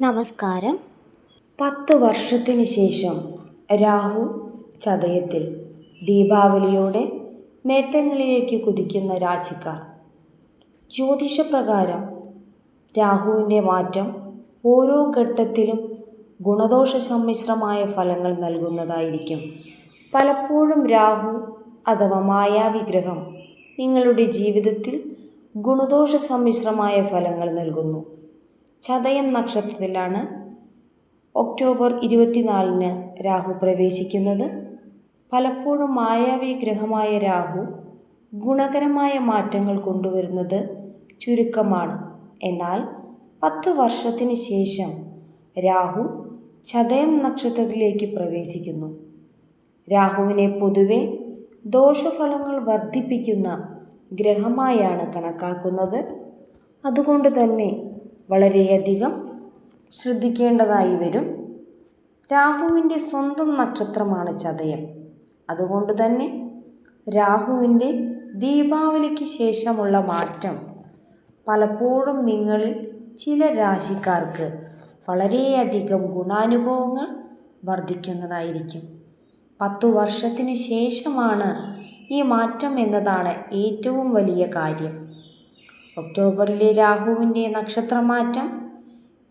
നമസ്കാരം. പത്ത് വർഷത്തിന് ശേഷം രാഹു ചതയത്തിൽ ദീപാവലിയോടെ നേട്ടങ്ങളിലേക്ക് കുതിക്കുന്ന രാശിക്കാർ. ജ്യോതിഷപ്രകാരം രാഹുവിന്റെ മാറ്റം ഓരോ ഘട്ടത്തിലും ഗുണദോഷ സമ്മിശ്രമായ ഫലങ്ങൾ നൽകുന്നതായിരിക്കും. പലപ്പോഴും രാഹു അഥവാ മായാവിഗ്രഹം നിങ്ങളുടെ ജീവിതത്തിൽ ഗുണദോഷ സമ്മിശ്രമായ ഫലങ്ങൾ നൽകുന്നു. ചതയം നക്ഷത്രത്തിലാണ് ഒക്ടോബർ ഇരുപത്തിനാലിന് രാഹു പ്രവേശിക്കുന്നത്. പലപ്പോഴും മായാവി ഗ്രഹമായ രാഹു ഗുണകരമായ മാറ്റങ്ങൾ കൊണ്ടുവരുന്നത് ചുരുക്കമാണ്. എന്നാൽ പത്ത് വർഷത്തിന് ശേഷം രാഹു ചതയം നക്ഷത്രത്തിലേക്ക് പ്രവേശിക്കുന്നു. രാഹുവിനെ പൊതുവെ ദോഷഫലങ്ങൾ വർദ്ധിപ്പിക്കുന്ന ഗ്രഹമായാണ് കണക്കാക്കുന്നത്. അതുകൊണ്ട് തന്നെ വളരെയധികം ശ്രദ്ധിക്കേണ്ടതായി വരും. രാഹുവിന്റെ സ്വന്തം നക്ഷത്രമാണ് ചതയം. അതുകൊണ്ട് തന്നെ രാഹുവിന്റെ ദീപാവലിക്ക് ശേഷമുള്ള മാറ്റം പലപ്പോഴും നിങ്ങളിൽ ചില രാശിക്കാർക്ക് വളരെയധികം ഗുണാനുഭവങ്ങൾ വർദ്ധിക്കുന്നതായിരിക്കും. പത്തു വർഷത്തിന് ശേഷമാണ് ഈ മാറ്റം എന്നതാണ് ഏറ്റവും വലിയ കാര്യം. ഒക്ടോബറിലെ രാഹുവിന്റെ നക്ഷത്രമാറ്റം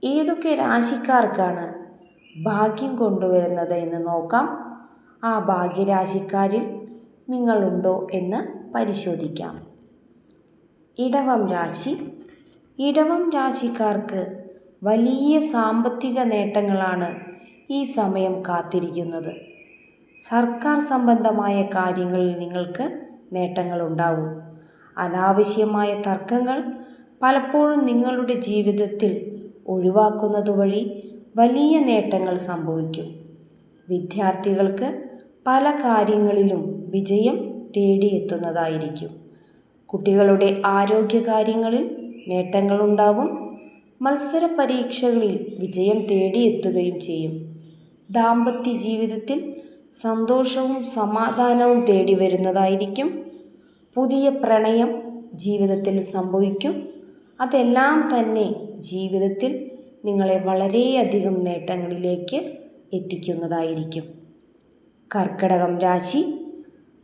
ഏതൊക്കെ രാശിക്കാർക്കാണ് ഭാഗ്യം കൊണ്ടുവരുന്നത് എന്ന് നോക്കാം. ആ ഭാഗ്യരാശിക്കാരിൽ നിങ്ങളുണ്ടോ എന്ന് പരിശോധിക്കാം. ഇടവം രാശി. ഇടവം രാശിക്കാർക്ക് വലിയ സാമ്പത്തിക നേട്ടങ്ങളാണ് ഈ സമയം കാത്തിരിക്കുന്നത്. സർക്കാർ സംബന്ധമായ കാര്യങ്ങളിൽ നിങ്ങൾക്ക് നേട്ടങ്ങളുണ്ടാവും. അനാവശ്യമായ തർക്കങ്ങൾ പലപ്പോഴും നിങ്ങളുടെ ജീവിതത്തിൽ ഒഴിവാക്കുന്നത് വഴി വലിയ നേട്ടങ്ങൾ സംഭവിക്കും. വിദ്യാർത്ഥികൾക്ക് പല കാര്യങ്ങളിലും വിജയം തേടിയെത്തുന്നതായിരിക്കും. കുട്ടികളുടെ ആരോഗ്യകാര്യങ്ങളിൽ നേട്ടങ്ങളുണ്ടാവും മത്സര പരീക്ഷകളിൽ വിജയം തേടിയെത്തുകയും ചെയ്യും. ദാമ്പത്യ ജീവിതത്തിൽ സന്തോഷവും സമാധാനവും തേടി വരുന്നതായിരിക്കും പുതിയ പ്രണയം ജീവിതത്തിൽ സംഭവിക്കും. അതെല്ലാം തന്നെ ജീവിതത്തിൽ നിങ്ങളെ വളരെയധികം നേട്ടങ്ങളിലേക്ക് എത്തിക്കുന്നതായിരിക്കും. കർക്കിടകം രാശി.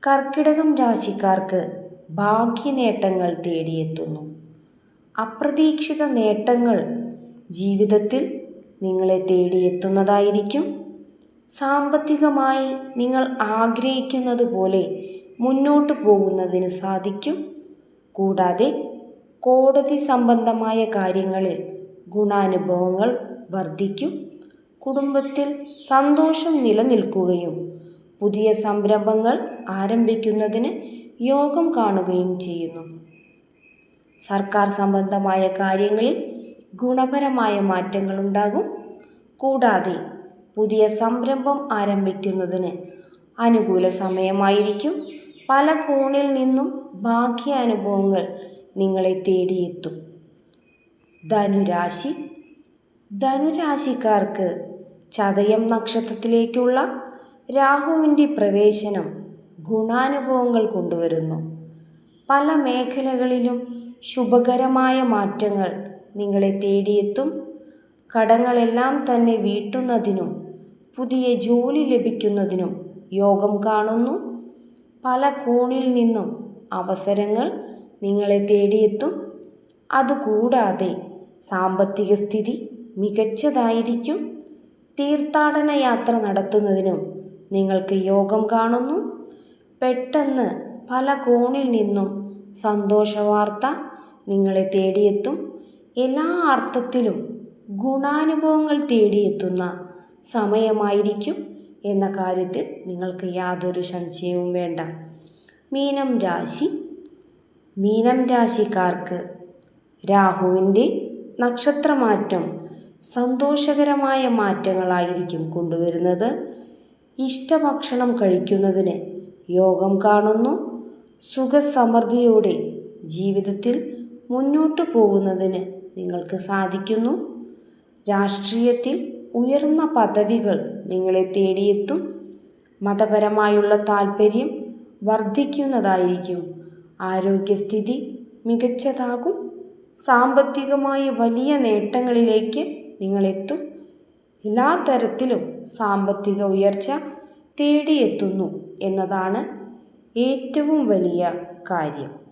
കർക്കിടകം രാശിക്കാർക്ക് ഭാഗ്യനേട്ടങ്ങൾ തേടിയെത്തുന്നു. അപ്രതീക്ഷിത നേട്ടങ്ങൾ ജീവിതത്തിൽ നിങ്ങളെ തേടിയെത്തുന്നതായിരിക്കും. സാമ്പത്തികമായി നിങ്ങൾ ആഗ്രഹിക്കുന്നത് പോലെ മുന്നോട്ട് പോകുന്നതിന് സാധിക്കും. കൂടാതെ കോടതി സംബന്ധമായ കാര്യങ്ങളിൽ ഗുണാനുഭവങ്ങൾ വർദ്ധിക്കും. കുടുംബത്തിൽ സന്തോഷം നിലനിൽക്കുകയും പുതിയ സംരംഭങ്ങൾ ആരംഭിക്കുന്നതിന് യോഗം കാണുകയും ചെയ്യുന്നു. സർക്കാർ സംബന്ധമായ കാര്യങ്ങളിൽ ഗുണപരമായ മാറ്റങ്ങളുണ്ടാകും കൂടാതെ പുതിയ സംരംഭം ആരംഭിക്കുന്നതിന് അനുകൂല സമയമായിരിക്കും. പല കോണിൽ നിന്നും ഭാഗ്യാനുഭവങ്ങൾ നിങ്ങളെ തേടിയെത്തും. ധനുരാശി. ധനുരാശിക്കാർക്ക് ചതയം നക്ഷത്രത്തിലേക്കുള്ള രാഹുവിന്റെ പ്രവേശനം ഗുണാനുഭവങ്ങൾ കൊണ്ടുവരുന്നു. പല മേഖലകളിലും ശുഭകരമായ മാറ്റങ്ങൾ നിങ്ങളെ തേടിയെത്തും. കടങ്ങളെല്ലാം തന്നെ വീട്ടുന്നതിനും പുതിയ ജോലി ലഭിക്കുന്നതിനും യോഗം കാണുന്നു. പല കോണിൽ നിന്നും അവസരങ്ങൾ നിങ്ങളെ തേടിയെത്തും. അതുകൂടാതെ സാമ്പത്തിക സ്ഥിതി മികച്ചതായിരിക്കും. തീർത്ഥാടന യാത്ര നടത്തുന്നതിനും നിങ്ങൾക്ക് യോഗം കാണുന്നു. പെട്ടെന്ന് പല കോണിൽ നിന്നും സന്തോഷവാർത്ത നിങ്ങളെ തേടിയെത്തും. എല്ലാ അർത്ഥത്തിലും ഗുണാനുഭവങ്ങൾ തേടിയെത്തുന്ന സമയമായിരിക്കും. എന്ന കാര്യത്തിൽ നിങ്ങൾക്ക് യാതൊരു സംശയവും വേണ്ട. മീനം രാശി. മീനം രാശിക്കാർക്ക് രാഹുവിന്റെ നക്ഷത്രമാറ്റം സന്തോഷകരമായ മാറ്റങ്ങളായിരിക്കും കൊണ്ടുവരുന്നത്. ഇഷ്ടഭക്ഷണം കഴിക്കുന്നതിന് യോഗം കാണുന്നു. സുഖസമൃദ്ധിയോടെ ജീവിതത്തിൽ മുന്നോട്ടു പോകുന്നതിന് നിങ്ങൾക്ക് സാധിക്കുന്നു. രാഷ്ട്രീയത്തിൽ ഉയർന്ന പദവികൾ നിങ്ങളെ തേടിയെത്തും. മതപരമായുള്ള താൽപ്പര്യം വർദ്ധിക്കുന്നതായിരിക്കും. ആരോഗ്യസ്ഥിതി മികച്ചതാകും. സാമ്പത്തികമായ വലിയ നേട്ടങ്ങളിലേക്ക് നിങ്ങളെത്തും. എല്ലാ തരത്തിലും സാമ്പത്തിക ഉയർച്ച തേടിയെത്തുന്നു എന്നതാണ് ഏറ്റവും വലിയ കാര്യം.